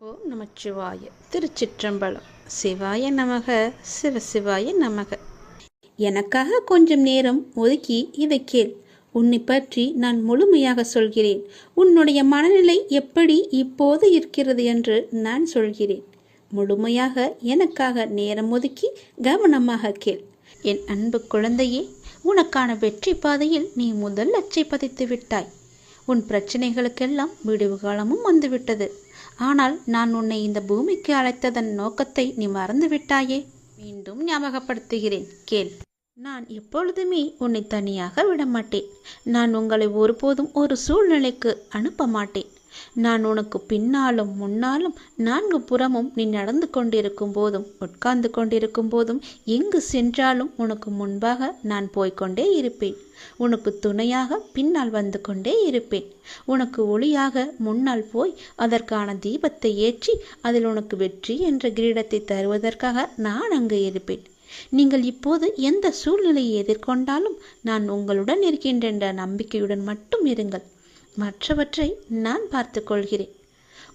ஓம் நமச்சிவாய. திருச்சிற்றம்பலம். சிவாய நமக சிவசிவாய நமக. எனக்காக கொஞ்சம் நேரம் ஒதுக்கி இதை கேள். உன்னை பற்றி நான் முழுமையாக சொல்கிறேன். உன்னுடைய மனநிலை எப்படி இப்போது இருக்கிறது என்று நான் சொல்கிறேன். முழுமையாக எனக்காக நேரம் ஒதுக்கி கவனமாக கேள். என் அன்பு குழந்தையே உனக்கான வெற்றி பாதையில் நீ முதல் அச்சை பதித்து விட்டாய். உன் பிரச்சனைகளுக்கெல்லாம் விடிவு காலமும் வந்துவிட்டது. ஆனால் நான் உன்னை இந்த பூமிக்கு அழைத்ததன் நோக்கத்தை நீ மறந்துவிட்டாயே. மீண்டும் ஞாபகப்படுத்துகிறேன். கேள். நான் எப்பொழுதுமே உன்னை தனியாக விடமாட்டேன். நான் உங்களை ஒருபோதும் ஒரு சூழ்நிலைக்கு அனுப்ப மாட்டேன். நான் உனக்கு பின்னாலும் முன்னாலும் நான்கு புறமும் நீ நடந்து கொண்டிருக்கும் போதும் உட்கார்ந்து கொண்டிருக்கும் போதும் எங்கு சென்றாலும் உனக்கு முன்பாக நான் போய்க்கொண்டே இருப்பேன். உனக்கு துணையாக பின்னால் வந்து கொண்டே இருப்பேன். உனக்கு ஒளியாக முன்னால் போய் அதற்கான தீபத்தை ஏற்றி அதில் உனக்கு வெற்றி என்ற கிரீடத்தை தருவதற்காக நான் அங்கு இருப்பேன். நீங்கள் இப்போது எந்த சூழ்நிலையை எதிர்கொண்டாலும் நான் உங்களுடன் இருக்கின்ற நம்பிக்கையுடன் மட்டும் இருங்கள். மற்றவற்றை நான் பார்த்து கொள்கிறேன்.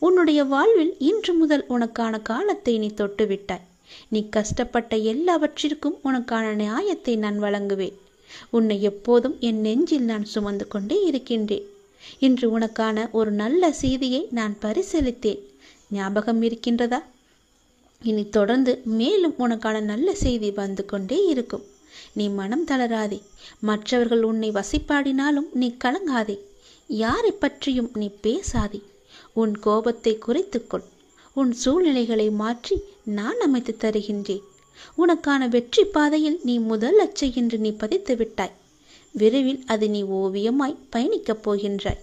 உன்னுடைய வாழ்வில் இன்று முதல் உனக்கான காலத்தை நீ தொட்டுவிட்டாய். நீ கஷ்டப்பட்ட எல்லாவற்றிற்கும் உனக்கான நியாயத்தை நான் வழங்குவேன். உன்னை எப்போதும் என் நெஞ்சில் நான் சுமந்து கொண்டே இருக்கின்றேன். இன்று உனக்கான ஒரு நல்ல செய்தியை நான் பரிசீலித்தேன் ஞாபகம் இருக்கின்றதா? இனி தொடர்ந்து மேலும் உனக்கான நல்ல செய்தி வந்து கொண்டே இருக்கும். நீ மனம் தளராதே. மற்றவர்கள் உன்னை வசிப்பாடினாலும் நீ கலங்காதே. யாரை பற்றியும் நீ பேசாதே. உன் கோபத்தை குறைத்துக்கொள். உன் சூழ்நிலைகளை மாற்றி நான் அமைத்து தருகின்றேன். உனக்கான வெற்றி பாதையில் நீ முதல் அச்சை என்று நீ பதித்து விட்டாய். விரைவில் அது நீ ஓவியமாய் பயணிக்கப் போகின்றாய்.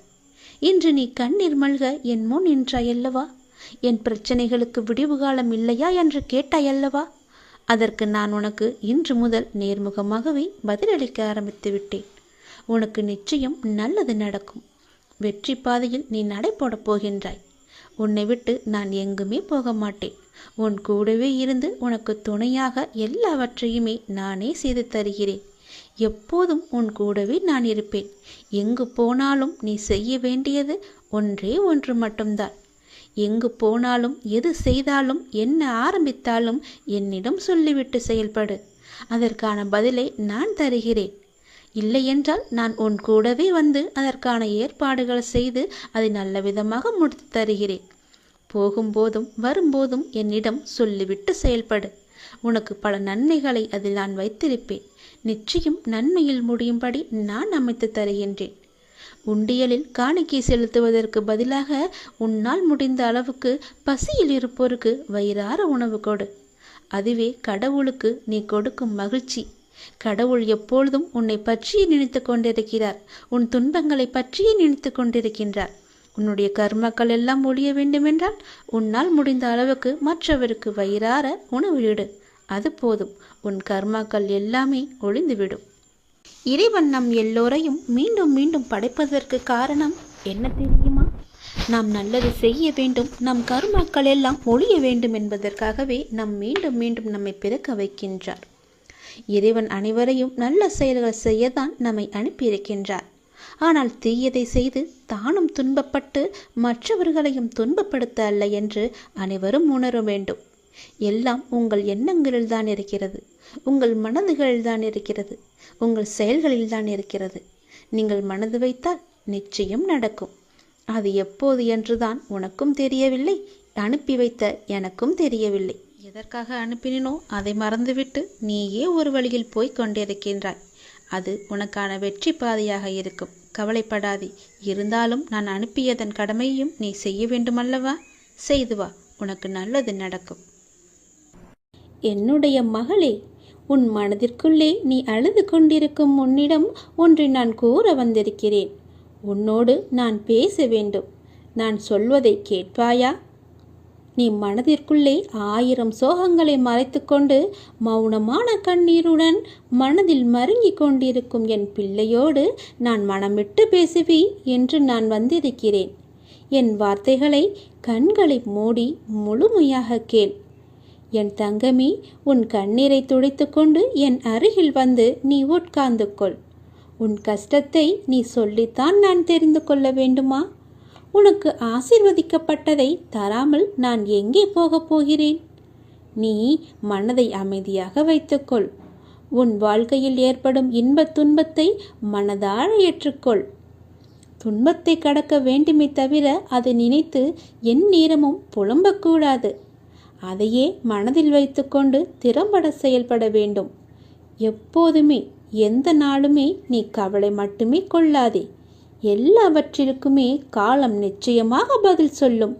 இன்று நீ கண்ணீர் மல்க என் முன் நின்றாயல்லவா என் பிரச்சனைகளுக்கு விடிவு காலம் இல்லையா என்று கேட்டாயல்லவா அதற்கு நான் உனக்கு இன்று முதல் நேர்முகமாகவே பதிலளிக்க ஆரம்பித்து விட்டேன். உனக்கு நிச்சயம் நல்லது நடக்கும். வெற்றி பாதையில் நீ நடைபோடப் போகின்றாய். உன்னை விட்டு நான் எங்குமே போக மாட்டேன். உன் கூடவே இருந்து உனக்கு துணையாக எல்லாவற்றையுமே நானே செய்து தருகிறேன். எப்போதும் உன் கூடவே நான் இருப்பேன். எங்கு போனாலும் நீ செய்ய வேண்டியது ஒன்றே ஒன்று மட்டும்தான். எங்கு போனாலும் எது செய்தாலும் என்ன ஆரம்பித்தாலும் என்னிடம் சொல்லிவிட்டு செயல்படு. அதற்கான பதிலை நான் தருகிறேன். இல்லையென்றால் நான் உன் கூடவே வந்து அதற்கான ஏற்பாடுகள் செய்து அதை நல்ல விதமாக முடித்து தருகிறேன். போகும்போதும் வரும்போதும் என்னிடம் சொல்லிவிட்டு செயல்படு. உனக்கு பல நன்மைகளை அதில் நான் வைத்திருப்பேன். நிச்சயம் நன்மையில் முடியும்படி நான் அமைத்து தருகின்றேன். உண்டியலில் காணிக்கை செலுத்துவதற்கு பதிலாக உன்னால் முடிந்த அளவுக்கு பசியில் இருப்போருக்கு வயிறார உணவு கொடு. அதுவே கடவுளுக்கு நீ கொடுக்கும் மகிழ்ச்சி. கடவுள் எப்பொழுதும் உன்னை பற்றியே நினைத்து கொண்டிருக்கிறார். உன் துன்பங்களை பற்றியே நினைத்து கொண்டிருக்கின்றார். உன்னுடைய கர்மக்கள் எல்லாம் ஒழிய வேண்டுமென்றால் உன்னால் முடிந்த அளவுக்கு மற்றவருக்கு வயிறார உணவு இடு. அது போதும். உன் கர்மாக்கள் எல்லாமே ஒளிந்துவிடும் இறைவன் நம் எல்லோரையும் மீண்டும் மீண்டும் படைப்பதற்கு காரணம் என்ன தெரியுமா? நாம் நல்லது செய்ய வேண்டும். நம் கருமாக்கள் எல்லாம் ஒழிய வேண்டும் என்பதற்காகவே நம் மீண்டும் மீண்டும் நம்மை பிறக்க வைக்கின்றார். இறைவன் அனைவரையும் நல்ல செயல்கள் செய்யத்தான் நம்மை அனுப்பியிருக்கின்றார். ஆனால் தீயதை செய்து தானும் துன்பப்பட்டு மற்றவர்களையும் துன்பப்படுத்த அல்ல என்று அனைவரும் உணர வேண்டும். எல்லாம் உங்கள் எண்ணங்களில் தான் இருக்கிறது. உங்கள் மனதுகளில் தான் இருக்கிறது. உங்கள் செயல்களில் தான் இருக்கிறது. நீங்கள் மனது வைத்தால் நிச்சயம் நடக்கும். அது எப்போது என்றுதான் உனக்கும் தெரியவில்லை அனுப்பி வைத்த எனக்கும் தெரியவில்லை. எதற்காக அனுப்பினோ அதை மறந்துவிட்டு நீயே ஒரு வழியில் போய்க் கொண்டிருக்கின்றாய். அது உனக்கான வெற்றி பாதையாக இருக்கும். கவலைப்படாதே. இருந்தாலும் நான் அனுப்பியதன் கடமையும் நீ செய்ய வேண்டுமல்லவா? செய்து வா. உனக்கு நல்லது நடக்கும். என்னுடைய மகளே உன் மனதிற்குள்ளே நீ அழுது கொண்டிருக்கும் உன்னிடம் ஒன்றை நான் கூற வந்திருக்கிறேன். உன்னோடு நான் பேச வேண்டும். நான் சொல்வதை கேட்பாயா? நீ மனதிற்குள்ளே ஆயிரம் சோகங்களை மறைத்துக்கொண்டு மௌனமான கண்ணீருடன் மனதில் மருங்கிக் கொண்டிருக்கும் என் பிள்ளையோடு நான் மனமிட்டு பேசுவி என்று நான் வந்திருக்கிறேன். என் வார்த்தைகளை கண்களை மூடி முழுமையாக கேள். என் தங்கமி உன் கண்ணீரை துடைத்துக்கொண்டு என் அருகில் வந்து நீ உட்கார்ந்து கொள் உன் கஷ்டத்தை நீ சொல்லித்தான் நான் தெரிந்து கொள்ள வேண்டுமா? உனக்கு ஆசிர்வதிக்கப்பட்டதை தராமல் நான் எங்கே போகப் போகிறேன்? நீ மனதை அமைதியாக வைத்துக்கொள். உன் வாழ்க்கையில் ஏற்படும் இன்பத் துன்பத்தை மனதார ஏற்றுக்கொள். துன்பத்தை கடக்க வேண்டுமே தவிர அதை நினைத்து என் நேரமும் புலம்பக்கூடாது. அதையே மனதில் வைத்துக்கொண்டு திறம்பட செயல்பட வேண்டும். எப்போதுமே எந்த நாளுமே நீ கவலை மட்டுமே கொள்ளாதே. எல்லாவற்றிற்குமே காலம் நிச்சயமாக பதில் சொல்லும்.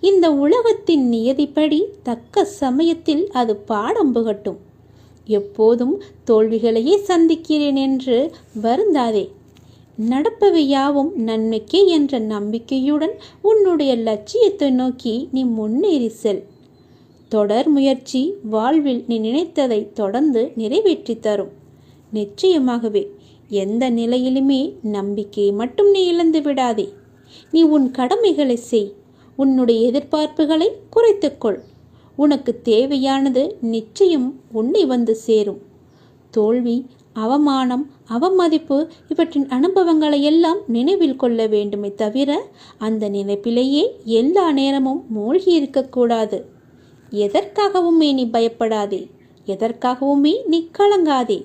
இந்த உலகத்தின் நியதிப்படி தக்க சமயத்தில் அது பாடம் புகட்டும். எப்போதும் தோல்விகளையே சந்திக்கிறேன் என்று வருந்தாதே. நடப்பவை யாவும் நன்மைக்கே என்ற நம்பிக்கையுடன் உன்னுடைய லட்சியத்தை நோக்கி நீ முன்னேறி செல். தொடர் முயற்சி வாழ்வில் நீ நினைத்ததை தொடர்ந்து நிறைவேற்றி தரும். நிச்சயமாகவே எந்த நிலையிலுமே நம்பிக்கையை மட்டும் நீ இழந்து விடாதே. நீ உன் கடமைகளை செய். உன்னுடைய எதிர்பார்ப்புகளை குறைத்துக்கொள். உனக்கு தேவையானது நிச்சயம் உன்னை வந்து சேரும். தோல்வி அவமானம் அவமதிப்பு இவற்றின் அனுபவங்களை எல்லாம் நினைவில் கொள்ள வேண்டுமே தவிர அந்த நினைப்பிலேயே எல்லா நேரமும் மூழ்கி இருக்கக்கூடாது. எதற்காகவுமே நீ பயப்படாதே. எதற்காகவுமே நீ கலங்காதே.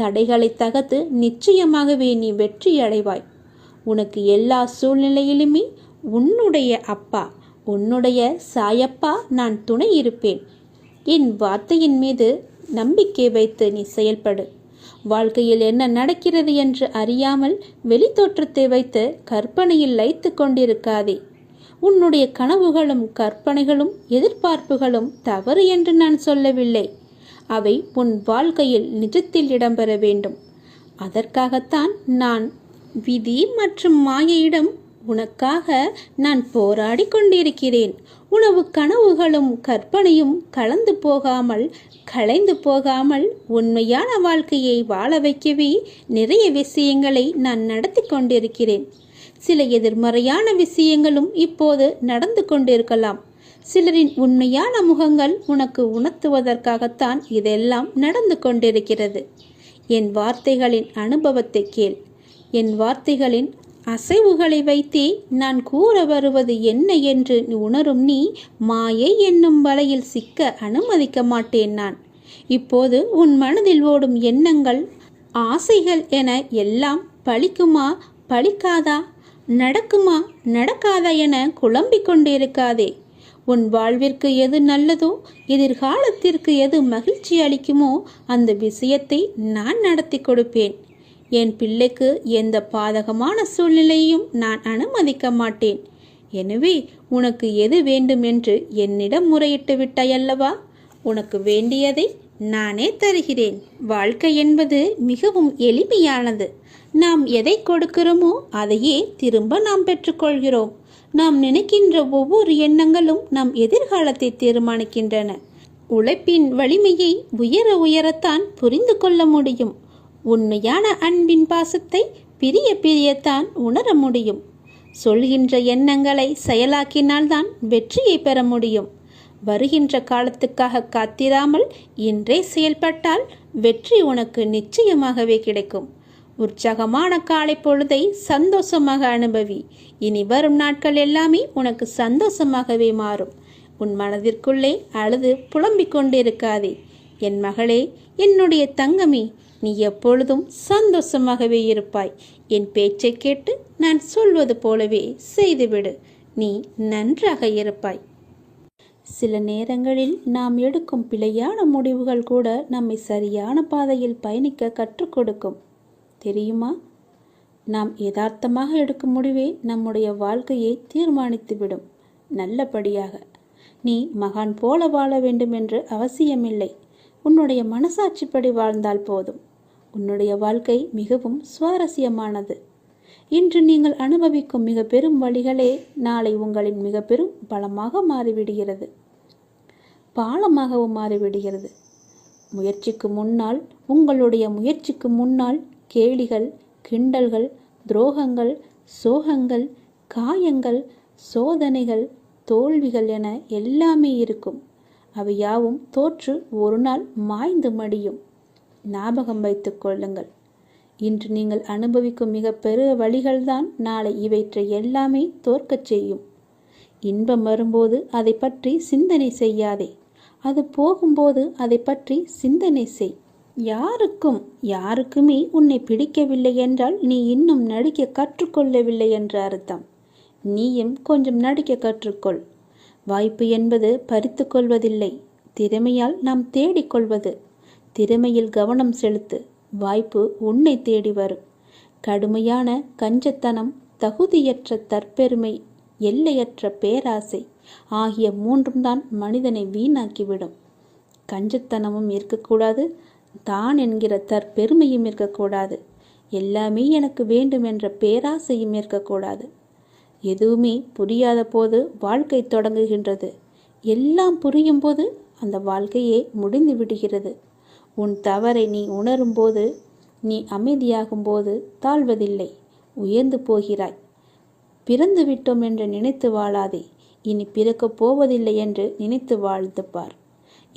தடைகளை தகர்த்து நிச்சயமாகவே நீ வெற்றி அடைவாய். உனக்கு எல்லா சூழ்நிலையிலுமே உன்னுடைய அப்பா உன்னுடைய சாயப்பா நான் துணை இருப்பேன். என் வார்த்தையின் மீது நம்பிக்கை வைத்து நீ செயல்படு. வாழ்க்கையில் என்ன நடக்கிறது என்று அறியாமல் வெளித்தோற்றத்தை வைத்து கற்பனையில் லைத்து கொண்டிருக்காதே. உன்னுடைய கனவுகளும் கற்பனைகளும் எதிர்பார்ப்புகளும் தவறு என்று நான் சொல்லவில்லை. அவை உன் வாழ்க்கையில் நிஜத்தில் இடம்பெற வேண்டும். அதற்காகத்தான் நான் விதி மற்றும் மாயையிடம் உனக்காக நான் போராடி கொண்டிருக்கிறேன். உணவு கனவுகளும் கற்பனையும் கலந்து போகாமல் கலைந்து போகாமல் உண்மையான வாழ்க்கையை வாழ வைக்கவே நிறைய விஷயங்களை நான் நடத்தி கொண்டிருக்கிறேன். சில எதிர்மறையான விஷயங்களும் இப்போது நடந்து கொண்டிருக்கலாம். சிலரின் உண்மையான முகங்கள் உனக்கு உணர்த்துவதற்காகத்தான் இதெல்லாம் நடந்து கொண்டிருக்கிறது. என் வார்த்தைகளின் அனுபவத்தை கேள். என் வார்த்தைகளின் அசைவுகளை வைத்தே நான் கூற வருவது என்ன என்று உணரும் நீ மாயை என்னும் வலையில் சிக்க அனுமதிக்க மாட்டேன் நான். இப்போது உன் மனதில் ஓடும் எண்ணங்கள் ஆசைகள் என எல்லாம் பழிக்குமா பழிக்காதா நடக்குமா நடக்காதா என குழம்பிக் கொண்டிருக்காதே. உன் வாழ்விற்கு எது நல்லதோ எதிர்காலத்திற்கு எது மகிழ்ச்சி அளிக்குமோ அந்த விஷயத்தை நான் நடத்தி கொடுப்பேன். என் பிள்ளைக்கு எந்த பாதகமான சூழ்நிலையும் நான் அனுமதிக்க மாட்டேன். எனவே உனக்கு எது வேண்டும் என்று என்னிடம் முறையிட்டு விட்டாயல்லவா உனக்கு வேண்டியதை நானே தருகிறேன். வாழ்க்கை என்பது மிகவும் எளிமையானது. நாம் எதை கொடுக்கிறோமோ அதையே திரும்ப நாம் பெற்றுக்கொள்கிறோம் நாம் நினைக்கின்ற ஒவ்வொரு எண்ணங்களும் நம் எதிர்காலத்தை தீர்மானிக்கின்றன. உழைப்பின் வலிமையை உயர உயரத்தான் புரிந்து கொள்ள முடியும். உண்மையான அன்பின் பாசத்தை பிரிய பிரியத்தான் உணர முடியும். சொல்கின்ற எண்ணங்களை செயலாக்கினால்தான் வெற்றியை பெற முடியும். வருகின்ற காலத்துக்காக காத்திராமல் இன்றே செயல்பட்டால் வெற்றி உனக்கு நிச்சயமாகவே கிடைக்கும். உற்சாகமான காலை பொழுதை சந்தோஷமாக அனுபவி. இனி வரும் நாட்கள் எல்லாமே உனக்கு சந்தோஷமாகவே மாறும். உன் மனதிற்குள்ளே அழுது புலம்பிக் கொண்டிருக்காதே. என் மகளே என்னுடைய தங்கமே நீ எப்பொழுதும் சந்தோஷமாகவே இருப்பாய். என் பேச்சை கேட்டு நான் சொல்வது போலவே செய்துவிடு. நீ நன்றாக இருப்பாய். சில நேரங்களில் நாம் எடுக்கும் பிழையான முடிவுகள் கூட நம்மை சரியான பாதையில் பயணிக்க கற்றுக் கொடுக்கும். தெரியுமா? நாம் யதார்த்தமாக எடுக்கும் முடிவே நம்முடைய வாழ்க்கையை தீர்மானித்துவிடும். நல்லபடியாக. நீ மகான் போல வாழ வேண்டும் என்று அவசியமில்லை. உன்னுடைய மனசாட்சிப்படி வாழ்ந்தால் போதும். உன்னுடைய வாழ்க்கை மிகவும் சுவாரஸ்யமானது. இன்று நீங்கள் அனுபவிக்கும் மிக பெரும் வழிகளே நாளை உங்களின் மிக பெரும் பலமாக மாறிவிடுகிறது. பாலமாகவும் மாறிவிடுகிறது. முயற்சிக்கு முன்னால் உங்களுடைய முயற்சிக்கு முன்னால் கேலிகள் கிண்டல்கள் துரோகங்கள் சோகங்கள் காயங்கள் சோதனைகள் தோல்விகள் என எல்லாமே இருக்கும். அவை யாவும் தோற்று ஒரு நாள் மாய்ந்து மடியும். ஞாபகம் வைத்துக் கொள்ளுங்கள். இன்று நீங்கள் அனுபவிக்கும் மிக பெரிய வழிகள்தான் நாளை இவற்றை எல்லாமே தோற்கச் செய்யும். இன்பம் வரும்போது அதை பற்றி சிந்தனை செய்யாதே. அது போகும்போது அதை பற்றி சிந்தனை செய். யாருக்கும் யாருக்குமே உன்னை பிடிக்கவில்லை என்றால் நீ இன்னும் நடிக்க கற்றுக்கொள்ளவில்லை என்ற அர்த்தம். நீயும் கொஞ்சம் நடிக்க கற்றுக்கொள். வாய்ப்பு என்பது பறித்து கொள்வதில்லை. திறமையால் நாம் தேடிக்கொள்வது திறமையில் கவனம் செலுத்து. வாய்ப்பு உன்னை தேடி வரும். கடுமையான கஞ்சத்தனம் தகுதியற்ற தற்பெருமை எல்லையற்ற பேராசை ஆகிய மூன்றும் தான் மனிதனை வீணாக்கிவிடும். கஞ்சத்தனமும் இருக்கக்கூடாது. தான் என்கிற தற்பெருமையும் இருக்கக்கூடாது. எல்லாமே எனக்கு வேண்டும் என்ற பேராசையும் இருக்கக்கூடாது. எதுவுமே புரியாத போது வாழ்க்கை தொடங்குகின்றது. எல்லாம் புரியும் போது அந்த வாழ்க்கையே முடிந்து விடுகிறது. உன் தவறை நீ உணரும்போது நீ அமைதியாகும்போது தாழ்வதில்லை. உயர்ந்து போகிறாய். பிறந்து விட்டோம் என்று நினைத்து வாழாதே. இனி பிறக்கப் போவதில்லை என்று நினைத்து வாழ்ந்து பார்.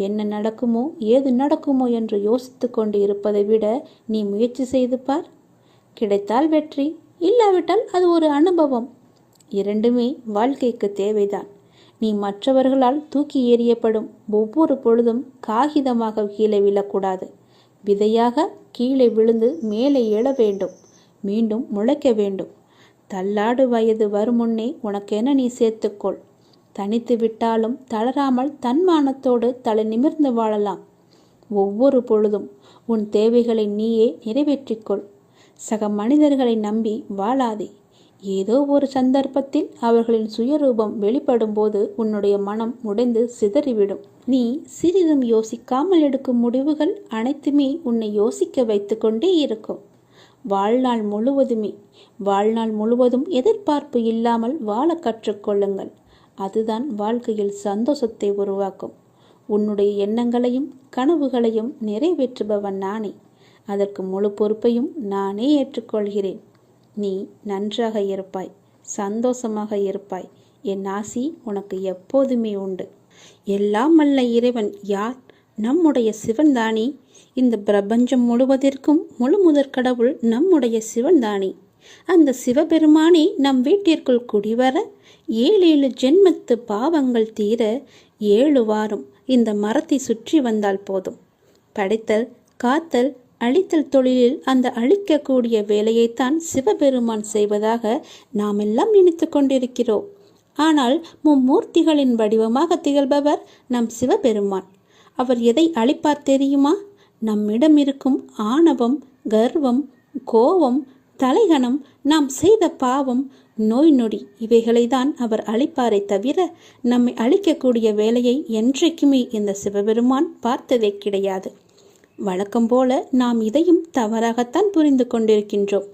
என்ன நடக்குமோ ஏது நடக்குமோ என்று யோசித்து கொண்டு இருப்பதை விட நீ முயற்சி செய்து பார். கிடைத்தால் வெற்றி இல்லாவிட்டால் அது ஒரு அனுபவம். இரண்டுமே வாழ்க்கைக்கு தேவைதான். நீ மற்றவர்களால் தூக்கி எறியப்படும் ஒவ்வொரு பொழுதும் காகிதமாக கீழே விழக்கூடாது. விதையாக கீழே விழுந்து மேலே எழ வேண்டும். மீண்டும் முளைக்க வேண்டும். தள்ளாடு வயது வரும் முன்னே உனக்கென நீ சேர்த்துக்கொள். தனித்து விட்டாலும் தளராமல் தன்மானத்தோடு தலை நிமிர்ந்து வாழலாம். ஒவ்வொரு பொழுதும் உன் தேவைகளை நீயே நிறைவேற்றிக்கொள். சக மனிதர்களை நம்பி வாழாதே. ஏதோ ஒரு சந்தர்ப்பத்தில் அவர்களின் சுயரூபம் வெளிப்படும்போது உன்னுடைய மனம் உடைந்து சிதறிவிடும். நீ சிறிதும் யோசிக்காமல் எடுக்கும் முடிவுகள் அனைத்துமே உன்னை யோசிக்க வைத்து கொண்டே இருக்கும். வாழ்நாள் முழுவதுமே வாழ்நாள் முழுவதும் எதிர்பார்ப்பு இல்லாமல் வாழ கற்றுக்கொள்ளுங்கள் அதுதான் வாழ்க்கையில் சந்தோஷத்தை உருவாக்கும். உன்னுடைய எண்ணங்களையும் கனவுகளையும் நிறைவேற்றுபவன் நானே. அதற்கு முழு பொறுப்பையும் நானே ஏற்றுக்கொள்கிறேன். நீ நன்றாக இருப்பாய் சந்தோஷமாக இருப்பாய். என் ஆசி உனக்கு எப்போதுமே உண்டு. எல்லாம் அல்ல இறைவன் யார்? நம்முடைய சிவன்தானே. இந்த பிரபஞ்சம் முழுவதற்கும் முழு முதற் கடவுள் நம்முடைய சிவன்தானே. அந்த சிவபெருமானே நம் வீட்டிற்குள் குடிவர ஏழேழு ஜென்மத்து பாவங்கள் தீர ஏழு வாரம் இந்த மரத்தை சுற்றி வந்தால் போதும். படைத்தல் காத்தல் அழித்தல் தொழிலில் அந்த அழிக்கக்கூடிய வேலையைத்தான் சிவபெருமான் செய்வதாக நாம் எல்லாம் நினைத்து கொண்டிருக்கிறோம். ஆனால் மும்மூர்த்திகளின் வடிவமாக திகழ்பவர் நம் சிவபெருமான். அவர் எதை அழிப்பார் தெரியுமா? நம்மிடம் இருக்கும் ஆணவம் கர்வம் கோபம் தலைகணம் நாம் செய்த பாவம் நோய் நொடி இவைகளை தான் அவர் அழிப்பாரை தவிர நம்மை அழிக்கக்கூடிய வேலையை என்றைக்குமே இந்த சிவபெருமான் பார்த்ததே கிடையாது. வழக்கம் போல நாம் இதையும் தவறாகத்தான் புரிந்து கொண்டிருக்கின்றோம்.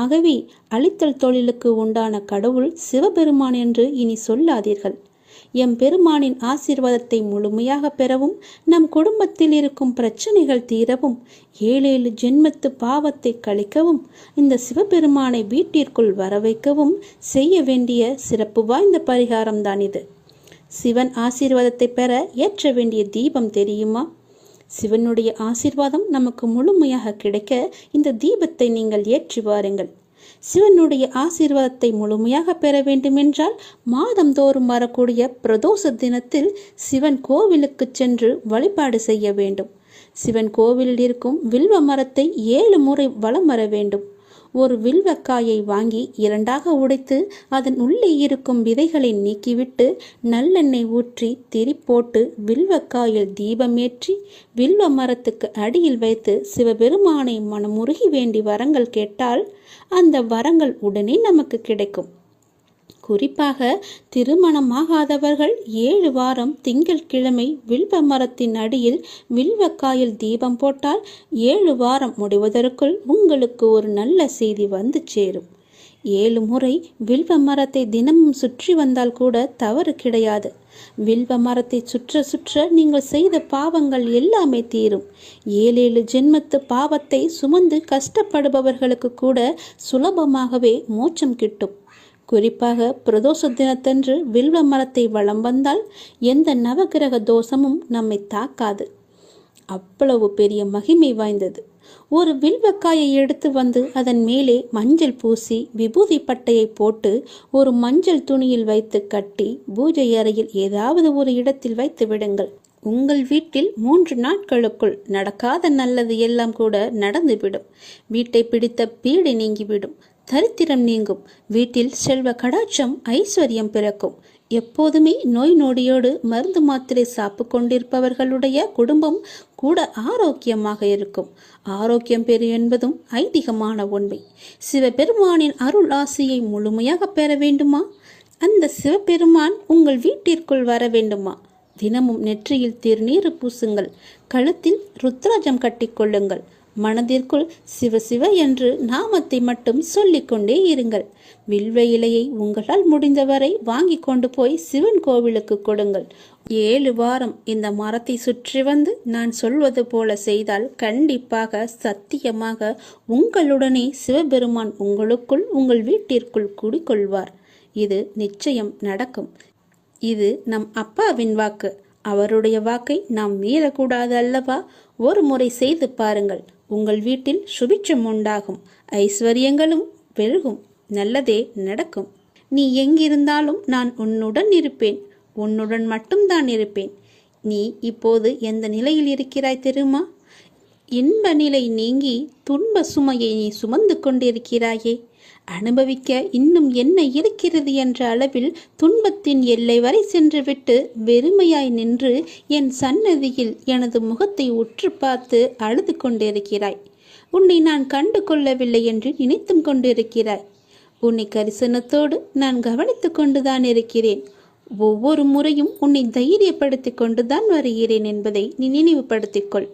ஆகவே அழித்தல் தொழிலுக்கு உண்டான கடவுள் சிவபெருமான் என்று இனி சொல்லாதீர்கள். எம் பெருமானின் ஆசீர்வாதத்தை முழுமையாக பெறவும் நம் குடும்பத்தில் இருக்கும் பிரச்சனைகள் தீரவும் ஏழேழு ஜென்மத்து பாவத்தை கழிக்கவும் இந்த சிவபெருமானை வீட்டிற்குள் வர வைக்கவும் செய்ய வேண்டிய சிறப்பு வாய்ந்த பரிகாரம்தான் இது. சிவன் ஆசீர்வாதத்தை பெற ஏற்ற வேண்டிய தீபம் தெரியுமா? சிவனுடைய ஆசீர்வாதம் நமக்கு முழுமையாக கிடைக்க இந்த தீபத்தை நீங்கள் ஏற்றி வாருங்கள். சிவனுடைய ஆசீர்வாதத்தை முழுமையாக பெற வேண்டுமென்றால் மாதந்தோறும் வரக்கூடிய பிரதோஷ தினத்தில் சிவன் கோவிலுக்கு சென்று வழிபாடு செய்ய வேண்டும். சிவன் கோவிலில் இருக்கும் வில்வ மரத்தை ஏழு முறை வலம் வர வேண்டும். ஒரு வில்வக்காயை வாங்கி இரண்டாக உடைத்து அதன் உள்ளே இருக்கும் விதைகளை நீக்கிவிட்டு நல்லெண்ணெய் ஊற்றி திரி போட்டு வில்வக்காயில் தீபமேற்றி வில்வ மரத்துக்கு அடியில் வைத்து சிவபெருமானை மனமுருகி வேண்டி வரங்கள் கேட்டால் அந்த வரங்கள் உடனே நமக்கு கிடைக்கும். குறிப்பாக திருமணமாகாதவர்கள் ஏழு வாரம் திங்கட்கிழமை வில்வ மரத்தின் அடியில் வில்வக்காயில் தீபம் போட்டால் ஏழு வாரம் முடிவதற்குள் உங்களுக்கு ஒரு நல்ல செய்தி வந்து சேரும். ஏழு முறை வில்வ மரத்தை தினமும் சுற்றி வந்தால் கூட தவறு கிடையாது. வில்வ மரத்தை சுற்ற சுற்ற நீங்கள் செய்த பாவங்கள் எல்லாமே தீரும். ஏழேழு ஜென்மத்து பாவத்தை சுமந்து கஷ்டப்படுபவர்களுக்கு கூட சுலபமாகவே மோட்சம் கிட்டும். குறிப்பாக பிரதோஷ தினத்தன்று வில்வ மரத்தை வளம் வந்தால் எந்த நவகிரக தோஷமும் நம்மை தாக்காது. அவ்வளவு பெரிய மகிமை வாய்ந்தது. ஒரு வில்வக்காயை எடுத்து வந்து அதன் மேலே மஞ்சள் பூசி விபூதி பட்டையை போட்டு ஒரு மஞ்சள் துணியில் வைத்து கட்டி பூஜை அறையில் ஏதாவது ஒரு இடத்தில் வைத்து விடுங்கள். உங்கள் வீட்டில் மூன்று நாட்களுக்குள் நடக்காத நல்லது எல்லாம் கூட நடந்துவிடும். வீட்டை பிடித்த பீடை நீங்கிவிடும். தரித்திரம் நீங்கும். வீட்டில் செல்வ கடாட்சம் ஐஸ்வர்யம் பிறக்கும். எப்போதுமே நோய் நொடியோடு மருந்து மாத்திரை சாப்பு கொண்டிருப்பவர்களுடைய குடும்பம் கூட ஆரோக்கியமாக இருக்கும். ஆரோக்கியம் பெறு என்பதும் ஐதீகமான உண்மை. சிவபெருமானின் அருள் ஆசையை முழுமையாக பெற வேண்டுமா? அந்த சிவபெருமான் உங்கள் வீட்டிற்குள் வர வேண்டுமா? தினமும் நெற்றியில் திருநீறு பூசுங்கள். கழுத்தில் ருத்ராஜம் கட்டிக்கொள்ளுங்கள் மனதிற்குள் சிவ சிவ என்று நாமத்தை மட்டும் சொல்லிக்கொண்டே இருங்கள். வில்வ இலையை உங்களால் முடிந்தவரை வாங்கி கொண்டு போய் சிவன் கோவிலுக்கு கொடுங்கள். ஏழு வாரம் இந்த மரத்தை சுற்றி வந்து நான் சொல்வது போல செய்தால் கண்டிப்பாக சத்தியமாக உங்களுடனே சிவபெருமான் உங்களுக்குள் உங்கள் வீட்டிற்குள் குடிக்கொள்வார் இது நிச்சயம் நடக்கும். இது நம் அப்பாவின் வாக்கு. அவருடைய வாக்கை நாம் மீறக்கூடாது அல்லவா? ஒரு முறை செய்து பாருங்கள். உங்கள் வீட்டில் சுபிட்சம் உண்டாகும். ஐஸ்வர்யங்களும் பெருகும். நல்லதே நடக்கும். நீ எங்கிருந்தாலும் நான் உன்னுடன் இருப்பேன். உன்னுடன் மட்டும்தான் இருப்பேன். நீ இப்போது எந்த நிலையில் இருக்கிறாய் தெரியுமா? இன்ப நிலை நீங்கி துன்ப சுமையை நீ சுமந்து கொண்டிருக்கிறாயே. அனுபவிக்க இன்னும் என்ன இருக்கிறது என்ற அளவில் துன்பத்தின் எல்லை வரை சென்றுவிட்டு வெறுமையாய் நின்று என் சன்னதியில் எனது முகத்தை உற்று பார்த்து அழுது கொண்டிருக்கிறாய். உன்னை நான் கண்டு கொள்ளவில்லை என்று நினைத்தும் கொண்டிருக்கிறாய். உன்னை கரிசனத்தோடு நான் கவனித்து கொண்டுதான் இருக்கிறேன். ஒவ்வொரு முறையும் உன்னை தைரியப்படுத்தி கொண்டுதான் வருகிறேன் என்பதை நீ நினைவுபடுத்திக்கொள்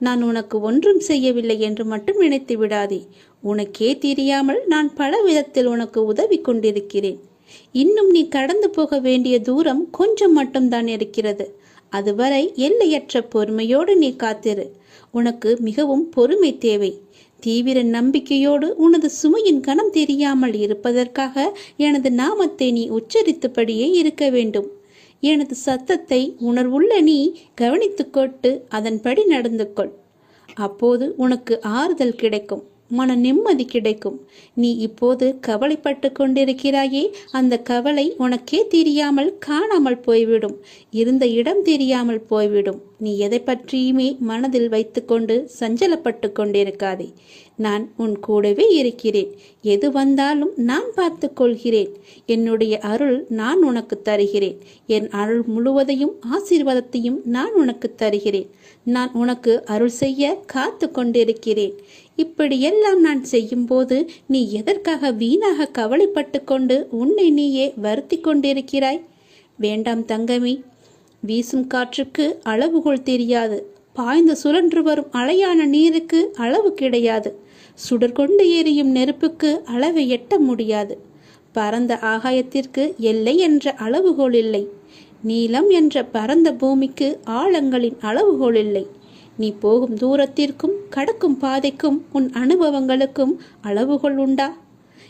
நான் உனக்கு ஒன்றும் செய்யவில்லை என்று மட்டும் நினைத்து விடாதே. உனக்கே தெரியாமல் நான் பல விதத்தில் உனக்கு உதவி கொண்டிருக்கிறேன். இன்னும் நீ கடந்து போக வேண்டிய தூரம் கொஞ்சம் மட்டும்தான் இருக்கிறது. அதுவரை எல்லையற்ற பொறுமையோடு நீ காத்திரு. உனக்கு மிகவும் பொறுமை தேவை. தீவிர நம்பிக்கையோடு உனது சுமையின் கணம் தெரியாமல் இருப்பதற்காக எனது நாமத்தை நீ உச்சரித்தபடியே இருக்க வேண்டும். எனது சத்தத்தை உணர்வுள்ள நீ கவனித்துக்கொட்டு அதன்படி நடந்து கொள். அப்போது உனக்கு ஆறுதல் கிடைக்கும் மன நிம்மதி கிடைக்கும். நீ இப்போது கவலைப்பட்டு கொண்டிருக்கிறாயே அந்த கவலை உனக்கே தெரியாமல் காணாமல் போய்விடும். இருந்த இடம் தெரியாமல் போய்விடும். நீ எதை பற்றியுமே மனதில் வைத்துக்கொண்டு சஞ்சலப்பட்டு கொண்டிருக்காதே. நான் உன் கூடவே இருக்கிறேன். எது வந்தாலும் நான் பார்த்து கொள்கிறேன். என்னுடைய அருள் நான் உனக்கு தருகிறேன். என் அருள் முழுவதையும் ஆசீர்வாதத்தையும் நான் உனக்கு தருகிறேன். நான் உனக்கு அருள் செய்ய காத்து கொண்டிருக்கிறேன். இப்படியெல்லாம் நான் செய்யும்போது நீ எதற்காக வீணாக கவலைப்பட்டு கொண்டு உன்னை நீயே வருத்தி கொண்டிருக்கிறாய்? வேண்டாம் தங்கமே வீசும் காற்றுக்கு அளவுகோல் தெரியாது. பாய்ந்து சுழன்று வரும் அலையான நீருக்கு அளவு கிடையாது. சுடர்கொண்டு எரியும் நெருப்புக்கு அளவை எட்ட முடியாது. பரந்த ஆகாயத்திற்கு எல்லை என்ற அளவுகோல் இல்லை. நீளம் என்ற பரந்த பூமிக்கு ஆழங்களின் அளவுகோல் இல்லை. நீ போகும் தூரத்திற்கும் கடக்கும் பாதைக்கும் உன் அனுபவங்களுக்கும் அளவுகோல் உண்டா?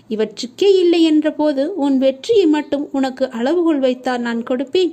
இவற்றுக்கே இல்லை என்றபோது உன் வெற்றியை மட்டும் உனக்கு அளவுகோல் வைத்தால் நான் கொடுப்பேன்.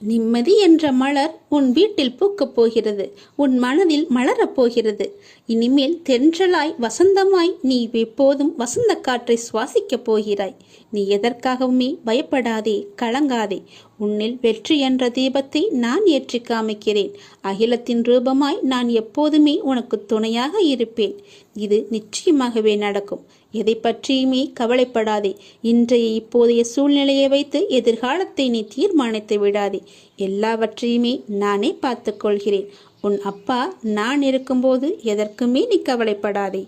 நிம்மதி என்ற மலர் உன் வீட்டில் பூக்கப் போகிறது. உன் மனதில் மலரப் போகிறது. இனிமேல் தென்றலாய் வசந்தமாய் நீ எப்போதும் வசந்த காற்றை சுவாசிக்கப் போகிறாய். நீ எதற்காகவுமே பயப்படாதே கலங்காதே. உன்னில் வெற்றி என்ற தீபத்தை நான் ஏற்றி காமிக்கிறேன். அகிலத்தின் ரூபமாய் நான் எப்போதுமே உனக்கு துணையாக இருப்பேன். இது நிச்சயமாகவே நடக்கும். எதை பற்றியுமே கவலைப்படாதே. இன்றைய இப்போதைய சூழ்நிலையை வைத்து எதிர்காலத்தை நீ தீர்மானித்து விடாதே. எல்லாவற்றையுமே நானே பார்த்துக்கொள்கிறேன் உன் அப்பா நான் இருக்கும்போது எதற்குமே நீ கவலைப்படாதே.